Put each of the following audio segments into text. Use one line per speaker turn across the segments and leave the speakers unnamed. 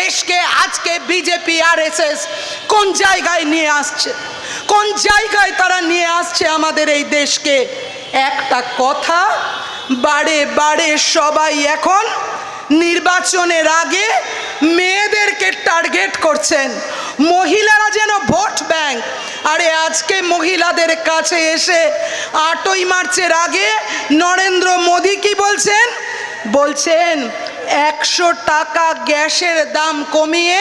দেশকে আজকে বিজেপি আর কোন জায়গায় নিয়ে আসছে? কোন জায়গায় তারা নিয়ে আসছে আমাদের এই দেশকে? একটা কথা, বারে বারে সবাই এখন নির্বাচনের আগে মেয়েদেরকে টার্গেট করছেন। মহিলারা যেন ভোট ব্যাংক। আরে আজকে মহিলাদের কাছে এসে আটই মার্চের আগে নরেন্দ্র মোদী কি বলছেন? বলছেন একশো টাকা গ্যাসের দাম কমিয়ে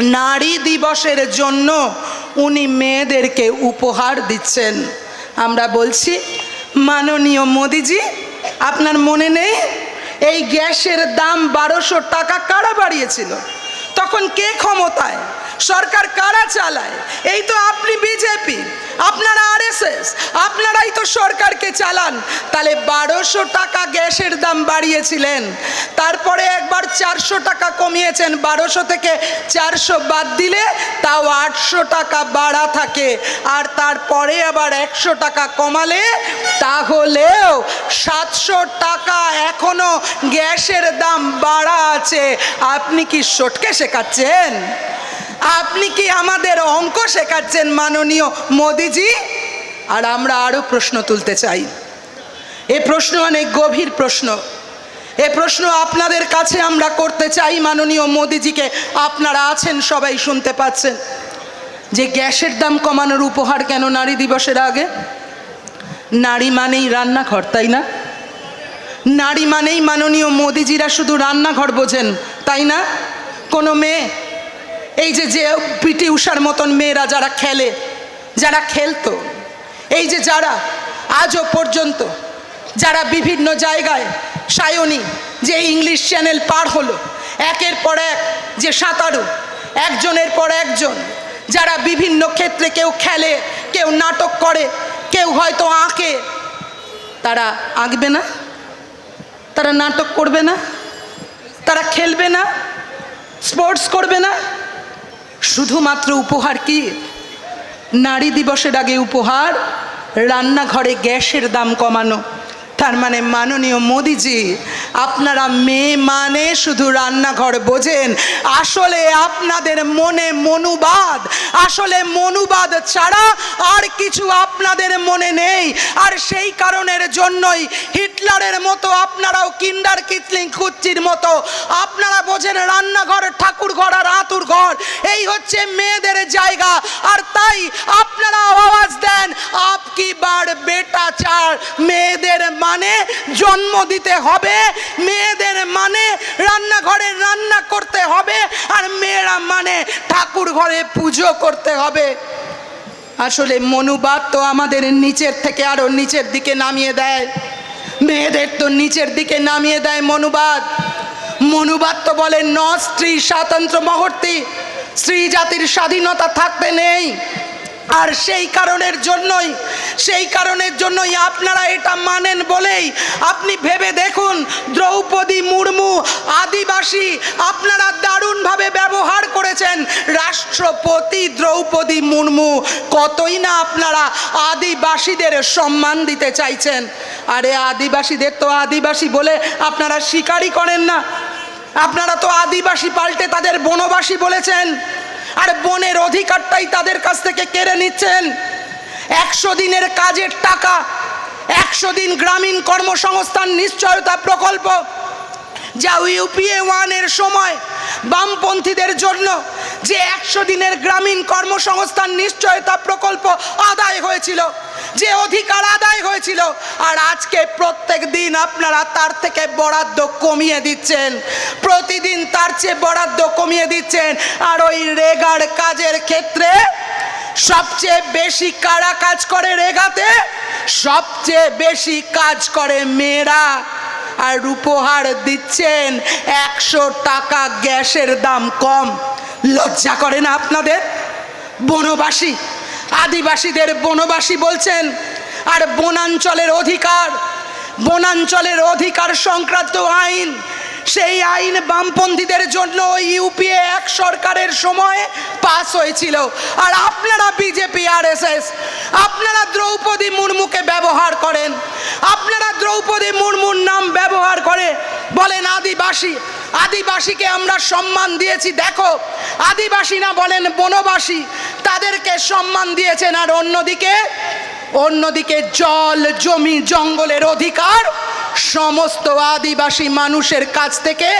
নারী দিবসের জন্য উনি মেয়েদেরকে উপহার দিচ্ছেন। আমরা বলছি, মাননীয় মোদিজি, আপনার মনে নেই? এই গ্যাসের দাম বারোশো টাকা কারা বাড়িয়েছিল? তখন কে ক্ষমতায়? সরকার কারা চালায়? এই তো আপনি বিজেপি আপনারা আরএসএস আপনারাই তো সরকারকে চালান। তাহলে বারোশো টাকা গ্যাসের দাম বাড়িয়েছিলেন। তারপরে একবার চারশো টাকা কমিয়েছেন। বারোশো থেকে চারশো বাদ দিলে তাও আটশো টাকা বাড়া থাকে। আর তারপরে আবার একশো টাকা কমালে তাহলেও সাতশো টাকা এখনও গ্যাসের দাম বাড়া আছে। আপনি কি সটকে শেখাচ্ছেন? আপনি কি আমাদের অঙ্ক শেখাচ্ছেন মাননীয় মোদিজি? আর আমরা আরও প্রশ্ন তুলতে চাই। এ প্রশ্ন অনেক গভীর প্রশ্ন। এ প্রশ্ন আপনাদের কাছে আমরা করতে চাই মাননীয় মোদিজিকে। আপনারা আছেন, সবাই শুনতে পাচ্ছেন। যে গ্যাসের দাম কমানোর উপহার কেন নারী দিবসের আগে? নারী মানেই রান্নাঘর, তাই না? নারী মানেই মাননীয় মোদিজিরা শুধু রান্নাঘর বোঝেন, তাই না? কোনো মেয়ে এই যে যে পিটি উষার মতন মেয়েরা যারা খেলে, যারা খেলতো, এই যে যারা আজও পর্যন্ত যারা বিভিন্ন জায়গায় সায়নী যে ইংলিশ চ্যানেল পার হলো, একের পর এক যে সাঁতারু, একজনের পর একজন, যারা বিভিন্ন ক্ষেত্রে কেউ খেলে, কেউ নাটক করে, কেউ হয়তো আঁকে, তারা আঁকবে না? তারা নাটক করবে না? তারা খেলবে না? স্পোর্টস করবে না? শুধুমাত্র উপহার কি? নারী দিবসের আগে উপহার, রান্নাঘরে গ্যাসের দাম কমানো। তার মানে মাননীয় মোদিজি, আপনারা মেয়ে মানে শুধু রান্নাঘর বোঝেন। আসলে আপনাদের মনে মনুবাদ, আসলে মনুবাদ ছাড়া আর কিছু আপনাদের মনে নেই। আর সেই কারণের জন্যই হিটলারের মতো, আপনারাও কিন্ডার কিচলিং কুচ্চির মতো। আপনারা বোঝেন রান্নাঘর ঠাকুর ঘর আর আতুর ঘর এই হচ্ছে মেয়েদের জায়গা। আর তাই আপনারা আওয়াজ দেন, আপ কি বার বেটা চার, মেয়েদের মানে জন্ম দিতে হবে, মেয়েদের মানে রান্নাঘরে রান্না করতে হবে, আর মেয়েরা মানে ঠাকুর ঘরে পুজো করতে হবে। আসলে মনুবাদ তো আমাদের নিচের থেকে আরও নিচের দিকে নামিয়ে দেয়। মেয়েদের তো নিচের দিকে নামিয়ে দেয় মনুবাদ। মনুবাদ তো বলে, ন, স্ত্রী স্বাতন্ত্র মহর্তি, স্ত্রী জাতির স্বাধীনতা থাকতে নেই। আর সেই কারণের জন্যই, সেই কারণের জন্যই আপনারা এটা মানেন বলেই আপনি ভেবে দেখুন, দ্রৌপদী মুর্মু আদিবাসী আপনারা দারুণভাবে ব্যবহার করেছেন। রাষ্ট্রপতি দ্রৌপদী মুর্মু, কতই না আপনারা আদিবাসীদের সম্মান দিতে চাইছেন। আরে আদিবাসীদের তো আদিবাসী বলে আপনারা স্বীকারই করেন না। আপনারা তো আদিবাসী পাল্টে তাদের বনবাসী বলেছেন। আর বনের অধিকারটাই তাদের কাছ থেকে কেড়ে নিচ্ছেন। একশো দিনের কাজের টাকা, একশো দিন গ্রামীণ কর্মসংস্থান নিশ্চয়তা প্রকল্প যা ইউপিএ ওয়ানের সময় বামপন্থীদের জন্য যে একশো দিনের গ্রামীণ কর্মসংস্থান নিশ্চয়তা প্রকল্প আদায় হয়েছিল, যে অধিকার আদায় হয়েছিল, আর আজকে প্রত্যেক দিন আপনারা তার থেকে বরাদ্দ কমিয়ে দিচ্ছেন। প্রতিদিন তার চেয়ে বরাদ্দ কমিয়ে দিচ্ছেন। আর ওই রেগার কাজের ক্ষেত্রে সবচেয়ে বেশি কারা কাজ করে রেগাতে? সবচেয়ে বেশি কাজ করে মেয়েরা। আর উপহার দিচ্ছেন। একশো টাকা গ্যাসের দাম কম। লজ্জা করে না আপনাদের? বনবাসী, আদিবাসীদের বনবাসী বলছেন, আর বনাঞ্চলের অধিকার বনাঞ্চলের অধিকার সংক্রান্ত আইন সেই আইন বামপন্থীদের জন্য ইউপিএ এক সরকারের সময় পাস হয়েছিল। আর আপনারা বিজেপি আর আপনারা দ্রৌপদী মুর্মুকে ব্যবহার করেন। আপনারা দ্রৌপদী মুর্মুর নাম ব্যবহার করে বলেন, আদিবাসী, আদিবাসীকে আমরা সম্মান দিয়েছি, দেখো। আদিবাসী না বলেন বনবাসী, তাদেরকে সম্মান দিয়েছেন। আর অন্যদিকে অন্যদিকে জল, জমি, জঙ্গলের অধিকার সমস্ত আদিবাসী মানুষের কাছ থেকে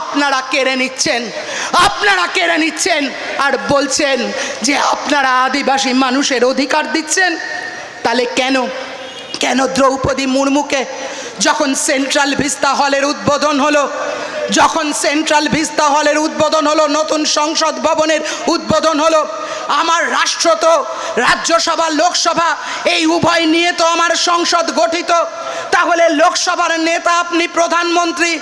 আপনারা কেড়ে নিচ্ছেন, আপনারা কেড়ে নিচ্ছেন আর বলছেন যে আপনারা আদিবাসী মানুষের অধিকার দিচ্ছেন। তাহলে কেন কেন দ্রৌপদী মুর্মুকে যখন সেন্ট্রাল ভিস্তা হলের উদ্বোধন হলো, যখন সেন্ট্রাল ভিস্তা হলের উদ্বোধন হলো, নতুন সংসদ ভবনের উদ্বোধন হলো আমার রাষ্ট্র তো, রাজ্যসভা, লোকসভা, এই উভয় নিয়ে তো আমার সংসদ গঠিত। তাহলে লোকসভার নেতা আপনি প্রধানমন্ত্রী,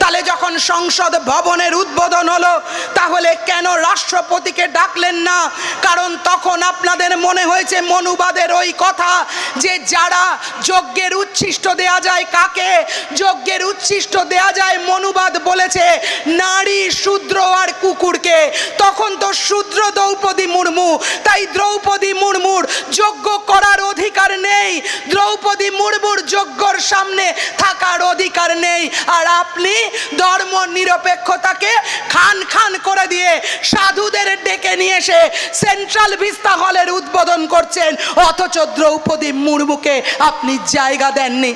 তাহলে যখন সংসদ ভবনের উদ্বোধন হলো, তাহলে কেন রাষ্ট্রপতিকে ডাকলেন না? কারণ তখন আপনাদের মনে হয়েছে মনুবাদের ওই কথা যে যারা যজ্ঞের উচ্ছিষ্ট দেয়া যায় কাকে? যজ্ঞের উচ্ছিষ্ট দেয়া যায় মনুবাদ বলেছে, নারী, শূদ্র আর কুকুরকে। তখন তো শূদ্র দ্রৌপদী মুর্মু তাই দ্রৌপদী মুর্মুর যজ্ঞ করার অধিকার নেই। দ্রৌপদী মুর্মুর যজ্ঞর সামনে থাকার অধিকার নেই। আর আপনি ধর্ম নিরপেক্ষতাকে খান খান করে দিয়ে সাধুদের ডেকে নিয়ে এসে সেন্ট্রাল ভিস্তা হলের উদ্বোধন করছেন। অথচ দ্রৌপদী মুর্মুকে আপনি জায়গা দেননি।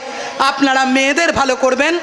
আপনারা মেয়েদের ভালো করবেন।